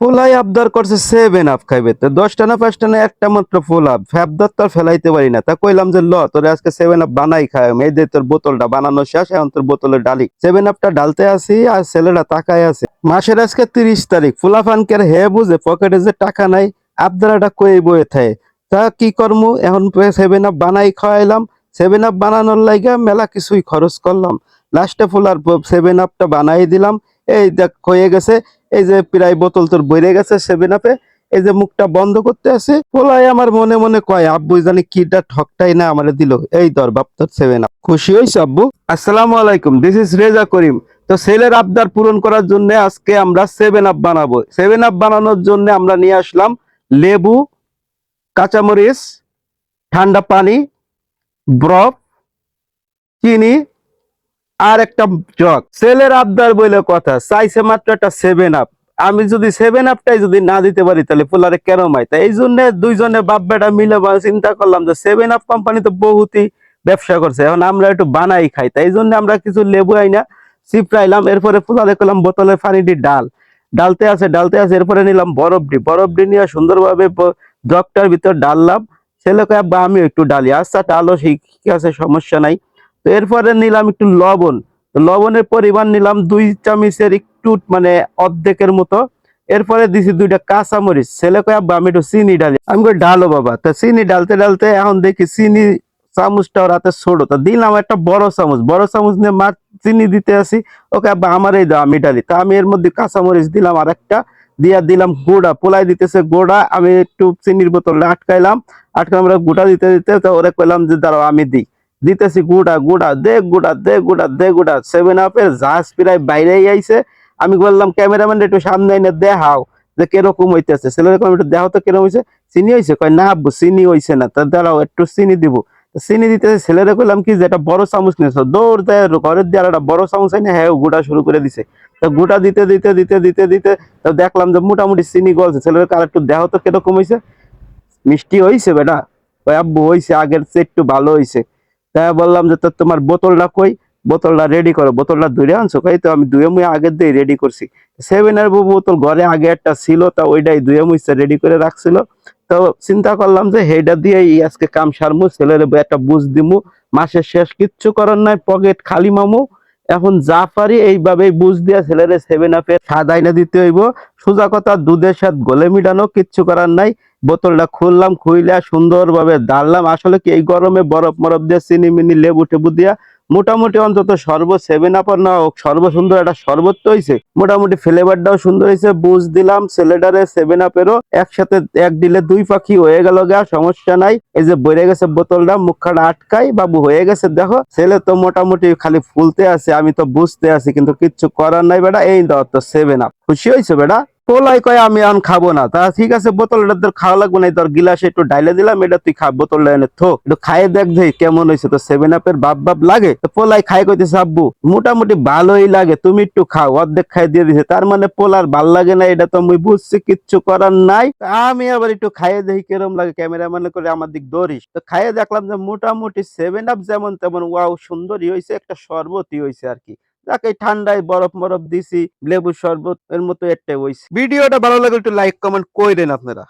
পোলাই আবদার করছে সেভেন আপ খাইবে। তো দশটা না পাঁচটা না একটা মাত্র ফুল আপ ফ্যাবদার তো আর ফেলাইতে পারি না। তা কইলাম যে, ল, তোরে আজকে সেভেন আপ বানাই খাই এই যে তোর বোতলটা বানানো শেষ, এখন তোর বোতলে ডালি। সেভেন আপটা ডালতে আসি আর ছেলেটা তাকায় আছে। মাসের আজকে তিরিশ তারিখ। ফুলা ফুলাফানকের হে বুঝে পকেটে যে টাকা নাই, আবদারাটা কই বয়ে থাকে তা কি করমু? এখন সেভেন আপ বানাই খাওয়াইলাম। সেভেন আপ বানানোর লাইগা মেলা কিছুই খরচ করলাম। লাস্টে ফুলার সেভেন আপটা বানাই দিলাম। এই দেখ, হয়ে গেছে। এই যে প্রায় বোতল তোর বইরে গেছে সেভেন আপে। এই যে মুখটা বন্ধ করতে আছে। পোলাই আমার মনে মনে কয়, আব্বু জানি কিটা ঠকটাই না আমার দিল। এই দর বাপ তোর সেভেন আপ খুশি হয়েছে আব্বু? আসসালামু আলাইকুম দিস ইজ রেজা করিম। তো সেলের আবদার পূরণ করার জন্য আজকে আমরা সেভেন আপ বানাবো। সেভেন আপ বানানোর জন্য আমরা নিয়ে আসলাম লেবু, কাঁচামরিচ, ঠান্ডা পানি বরফ চিনি আর একটা জগ। ছেলের আবদার বলে কথা, চাইছে মাত্র একটা সেভেন আপ আমি যদি সেভেন আপটাই যদি না দিতে পারি, তাহলে ফুলারে কেন মাই তাই এই জন্য দুইজনে বাপ বেটা মিলে বা চিন্তা করলাম যে সেভেন আপ কোম্পানি তো বহুতই ব্যবসা করছে। এখন আমরা একটু বানাই খাই, তাই জন্য আমরা কিছু লেবু আইনা চিপড়াইলাম এরপরে ফুলারে করলাম বোতলের পানিটি ডাল। ডালতে আছে ডালতে আছে, এরপরে নিলাম বরফ ডি বরফ ডি নিয়ে সুন্দরভাবে জগটার ভিতর ডাললাম। ছেলেকে আব্বা, আমিও একটু ডালি। আচ্ছা ডালো ঠিক আছে, সমস্যা নাই। তো এরপরে নিলাম একটু লবণ। লবণের পরিমাণ নিলাম দুই চামচের একটু মানে অর্ধেকের মতো। এরপরে দিছি দুইটা কাঁচা মরিচ ছেলে কয়ে, আব্বা, আমি একটু চিনি ডালি আমি কই, ডালো বাবা। তা চিনি ডালতে ডালতে এখন দেখি চিনি চামচটা ওর হাতে ছোট। তা দিলাম একটা বড় চামচ। বড় চামচ নিয়ে মা চিনি দিতে আসি। ওকে, আব্বা, আমার এই দাও, আমি ডালি। তা আমি এর মধ্যে কাঁচা মরিচ দিলাম আর একটা দিয়া দিলাম গোড়া। পোলাই দিতেছে গোড়া। আমি একটু চিনির বোতলটা আটকাইলাম। আটকালাম আমরা গোটা দিতে দিতে তো ওরে কইলাম যে, দাঁড়াও, আমি দিই। দিতেছি গুড়া গুড়া দে গুড়া দে গুড়া দে গুড়া সেভেন আপের জাহাজ প্রায় বাইরেই আইছে। আমি বললাম ক্যামেরাম্যান একটু সামনে এনে দেখাও যে কীরকম হইতেছে। ছেলের একটু দেখাও তো কীরকম হয়েছে চিনি হয়েছে কয়, না আব্বু, চিনি হয়েছে না। তা দাঁড়াও, একটু চিনি দিব। চিনি দিতেছে, ছেলেরা কইলাম, কি যে একটা বড় চামচ নিয়েছো? দৌড় দেয় ঘরের দিয়ে একটা বড় চামচ এনে হ্যাঁ গুড়া শুরু করে দিছে। তো গুড়া দিতে দিতে দিতে দিতে দিতে, তো দেখলাম যে মোটামুটি চিনি গলছে। ছেলের আর একটু দেখাও তো কীরকম হয়েছে মিষ্টি হয়েছে বেটা? ওই আব্বু হয়েছে আগের চেয়ে একটু ভালো হয়েছে তাই বললাম যে তোমার বোতলটা কই? বোতলটা রেডি করো। বোতলটা ধুয়ে আনছো। কই তো আমি ধুয়ে মুয়ে আগের দিয়ে রেডি করছি। সেভেন এর বোতল ঘরে আগে একটা ছিল, তা ওইটাই ধুয়ে মুইছে রেডি করে রাখছিল। তো চিন্তা করলাম যে হেডা দিয়ে আজকে কাম সারমু, ছেলের একটা বুঝ দিমু। মাসের শেষ কিচ্ছু করার নাই পকেট খালি মামু। এখন যা পারি এইভাবেই বুঝ দিয়া ছেলের সেভেন আপে স্বাদ আইনা দিতে হইব। সোজা কথা, দুধের সাথে গলে মিটানো, কিচ্ছু করার নাই। বোতলটা খুললাম, খুইলা সুন্দরভাবে ডাললাম আসলে কি এই গরমে বরফ মরফ দিয়ে চিনি মিনি লেবু টেবু দিয়া মোটামুটি অন্তত সর্ব সেভেন আপর না হোক সর্ব সুন্দর একটা শরবত হয়েছে মোটামুটি ফ্লেভারটাও সুন্দর হয়েছে বুঝ দিলাম ছেলেটারে সেভেন আপেরও একসাথে এক দিলে দুই পাখি হয়ে গেল গা, সমস্যা নাই। এই যে বইরে গেছে বোতলটা, মুখখানা আটকাই বাবু হয়ে গেছে, দেখো। ছেলে তো মোটামুটি খালি ফুলতে আছে, আমি তো বুঝতে আছি, কিন্তু কিচ্ছু করার নাই বেটা। এই দাও তো সেভেন আপ খুশি হয়েছে বেটা? পোলাই কয়, আমি এখন খাব না। তা ঠিক আছে বোতলটা তোর খাওয়া লাগবে না তোর গিলাসে একটু ডাইলে দিলাম, এটা তুই খা, বোতল এনে থো। একটু খাইয়ে দেখ কেমন হয়েছে তো সেভেন আপের বাপ বাপ লাগে? তো পোলাই খাই কইতেছে, আব্বু, মোটামুটি ভালোই লাগে, তুমি একটু খাও, অর্ধেক খাই দিয়ে দিছে। তার মানে পোলার ভালো লাগে না, এটা তো আমি বুঝছি, কিচ্ছু করার নাই। আমি আবার একটু খাইয়ে দেখি কিরম লাগে ক্যামেরা মানে করে আমার দিক দৌড়িস তো খাইয়ে দেখলাম যে মোটামুটি সেভেন আপ যেমন তেমন ওয়াও সুন্দরই হয়েছে একটা শরবতই হয়েছে আর কি। যাকে ঠান্ডায় বরফ মরফ দিছি লেবু শরবত এর মতো একটা হইছে। ভিডিওটা ভালো লাগলে একটু লাইক কমেন্ট কইরেন আপনারা।